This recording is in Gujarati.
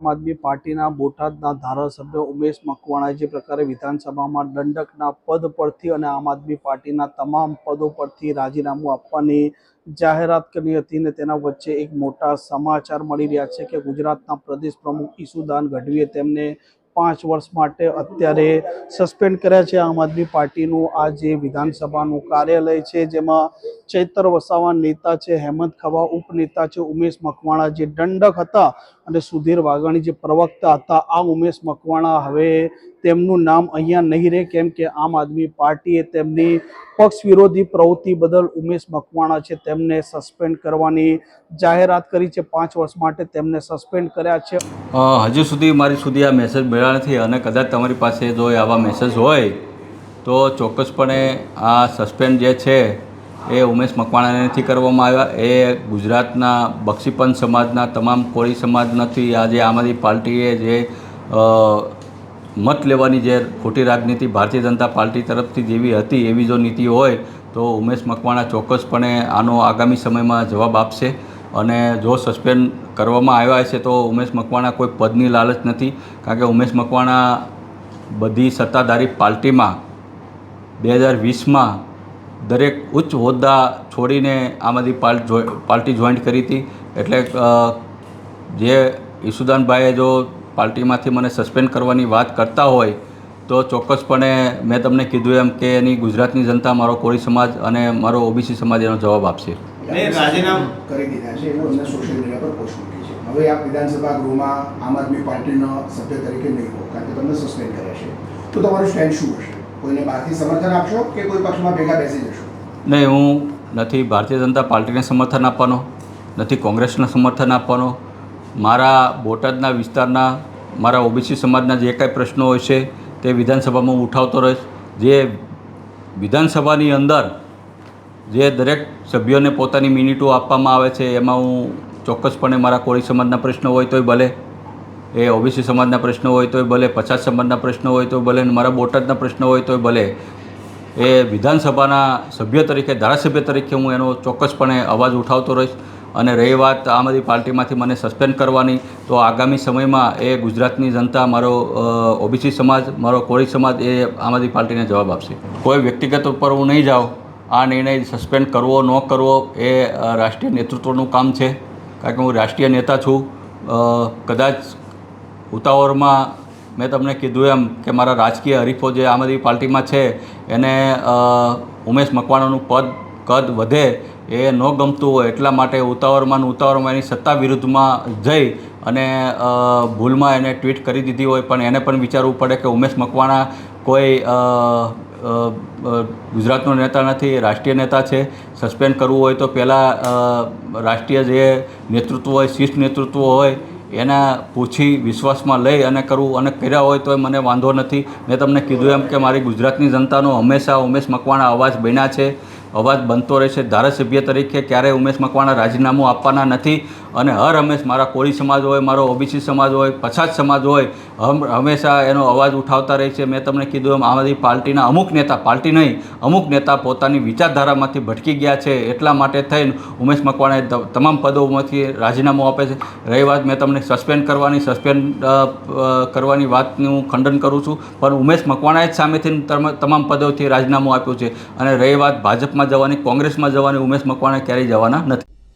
આમ આદમી પાર્ટીના બોટાદના ધારાસભ્ય ઉમેશ મકવાણાએ જે પ્રકારે વિધાનસભામાં દંડકના પદ પરથી અને આમ આદમી પાર્ટીના તમામ પદો પરથી રાજીનામું આપવાની જાહેરાત કરી હતી ને તેના વચ્ચે એક મોટા સમાચાર મળી રહ્યા છે કે ગુજરાતના પ્રદેશ પ્રમુખ ઈસુદાન ગઢવીએ તેમને પાંચ વર્ષ માટે અત્યારે સસ્પેન્ડ કર્યા છે. આમ આદમી પાર્ટીનું આ જે વિધાનસભાનું કાર્યાલય છે, જેમાં ચૈતર વસાવા નેતા છે, હેમંત ખવા ઉપનેતા છે, ઉમેશ મકવાણા જે દંડક હતા અને સુધીર વાઘાણી જે પ્રવક્તા હતા આ ઉમેશ મકવાણા હવે તેમનું નામ અહીંયા નહીં રહે, કેમ કે આમ આદમી પાર્ટીએ તેમની પક્ષ વિરોધી પ્રવૃત્તિ બદલ ઉમેશ મકવાણા છે તેમને સસ્પેન્ડ કરવાની જાહેરાત કરી છે. પાંચ વર્ષ માટે તેમને સસ્પેન્ડ કર્યા છે. હજુ સુધી મારી સુધી આ મેસેજ મળ્યા નથી અને કદાચ તમારી પાસે જો આવા મેસેજ હોય, તો ચોક્કસપણે આ સસ્પેન્ડ જે છે એ ઉમેશ મકવાણાને નથી કરવામાં આવ્યા. એ ગુજરાતના બક્ષીપંથ સમાજના તમામ કોળી સમાજ નથી આજે આમ આદમી પાર્ટીએ જે મત લેવાની જે ખોટી રાજનીતિ ભારતીય જનતા પાર્ટી તરફથી જેવી હતી, એવી જો નીતિ હોય, તો ઉમેશ મકવાણા ચોક્કસપણે આનો આગામી સમયમાં જવાબ આપશે. અને જો સસ્પેન્ડ કરવામાં આવ્યા છે તો ઉમેશ મકવાણા કોઈ પદની લાલચ નથી. કારણ કે ઉમેશ મકવાણા બધી સત્તાધારી પાર્ટીમાં બે હજાર વીસમાં દરેક ઉચ્ચ હોદ્દા છોડીને આમ આદમી પાર્ટી જોઈન્ટ કરી હતી. એટલે જે ઈશુદાનભાઈએ જો પાર્ટીમાંથી મને સસ્પેન્ડ કરવાની વાત કરતા હોય તો ચોક્કસપણે મેં તમને કીધું એમ કે એની ગુજરાતની જનતા મારો કોળી સમાજ અને મારો ઓબીસી સમાજ એનો જવાબ આપશે. રાજીનામું? કરી દીધા છે. સોશિયલ મીડિયા પર પોસ્ટ મૂકી છે. હવે આપ વિધાનસભા ગૃહમાં આમ આદમી પાર્ટીના સભ્ય તરીકે નહીં હો કારણ કે તમને સસ્પેન્ડ કર્યા છે. તો તમારું સ્ટેન્ડ શું હશે? કોઈને બહારથી સમર્થન આપશો કે કોઈ પક્ષમાં ભેગા બેસી જશો? નહીં, હું નથી ભારતીય જનતા પાર્ટીને સમર્થન આપવાનો, નથી કોંગ્રેસને સમર્થન આપવાનો. મારા બોટાદના વિસ્તારના, મારા ઓબીસી સમાજના જે કાંઈ પ્રશ્નો હોય છે, તે વિધાનસભામાં હું ઉઠાવતો રહીશ. જે વિધાનસભાની અંદર, જે દરેક સભ્યોને પોતાની મિનિટો આપવામાં આવે છે, એમાં હું ચોક્કસપણે મારા કોળી સમાજના પ્રશ્નો હોય તોય ભલે. એ ઓબીસી સમાજના પ્રશ્નો હોય તોય ભલે પછાત સમાજના પ્રશ્નો હોય તોય ભલે મારા બોટાદના પ્રશ્નો હોય તોય ભલે. એ વિધાનસભાના સભ્ય તરીકે, ધારાસભ્ય તરીકે હું એનો ચોક્કસપણે અવાજ ઉઠાવતો રહીશ. અને રહી વાત આમ આદમી પાર્ટીમાંથી મને સસ્પેન્ડ કરવાની, તો આગામી સમયમાં એ ગુજરાતની જનતા મારો ઓબીસી સમાજ, મારો કોળી સમાજ એ આમ આદમી પાર્ટીને જવાબ આપશે. કોઈ વ્યક્તિગત ઉપર હું નહીં જાઉં. આ નિર્ણય સસ્પેન્ડ કરવો, ન કરવો એ રાષ્ટ્રીય નેતૃત્વનું કામ છે. કારણ કે હું રાષ્ટ્રીય નેતા છું. કદાચ ઉતાવળમાં મેં તમને કીધું એમ કે મારા રાજકીય હરીફો જે આમ આદમી પાર્ટીમાં છે, એને ઉમેશ મકવાણાનું પદ, કદ વધે એ ન ગમતું હોય એટલા માટે ઉતાવળમાં ઉતાવળમાં એની સત્તા વિરુદ્ધમાં જઈ અને ભૂલમાં એને ટ્વીટ કરી દીધી હોય પણ એને પણ વિચારવું પડે કે ઉમેશ મકવાણા કોઈ ગુજરાતનો નેતા નથી, રાષ્ટ્રીય નેતા છે, સસ્પેન્ડ કરવું હોય તો પહેલાં રાષ્ટ્રીય જે નેતૃત્વ હોય, શિષ્ટ નેતૃત્વ હોય એના પૂછી વિશ્વાસમાં લઈ અને કરવું અને કર્યા હોય તો મને વાંધો નથી. મેં તમને કીધું એમ કે મારી ગુજરાતની જનતાનો હંમેશા ઉમેશ મકવાણા અવાજ બન્યા છે. અવાજ બનતો રહેશે ધારાસભ્ય તરીકે ક્યારેય ઉમેશ મકવાણા રાજીનામું આપવાના નથી. અને હર હંમેશ મારા કોળી સમાજ હોય, મારો ઓબીસી સમાજ હોય, પછાત સમાજ હોય, હમ, હંમેશા એનો અવાજ ઉઠાવતા રહે છે. મેં તમને કીધું એમ આમાંથી પાર્ટીના અમુક નેતા, પાર્ટી નહીં, અમુક નેતા પોતાની વિચારધારામાંથી ભટકી ગયા છે. એટલા માટે થઈને ઉમેશ મકવાણાએ તમામ પદોમાંથી રાજીનામું આપે છે. રહી વાત મેં તમને સસ્પેન્ડ કરવાની સસ્પેન્ડ કરવાની વાતનું ખંડન કરું છું. પણ ઉમેશ મકવાણાએ જ સામેથી તમ- તમામ પદોથી રાજીનામું આપ્યું છે. અને રહી વાત ભાજપમાં જવાની, કોંગ્રેસમાં જવાની, ઉમેશ મકવાણા ક્યારેય જવાના નથી.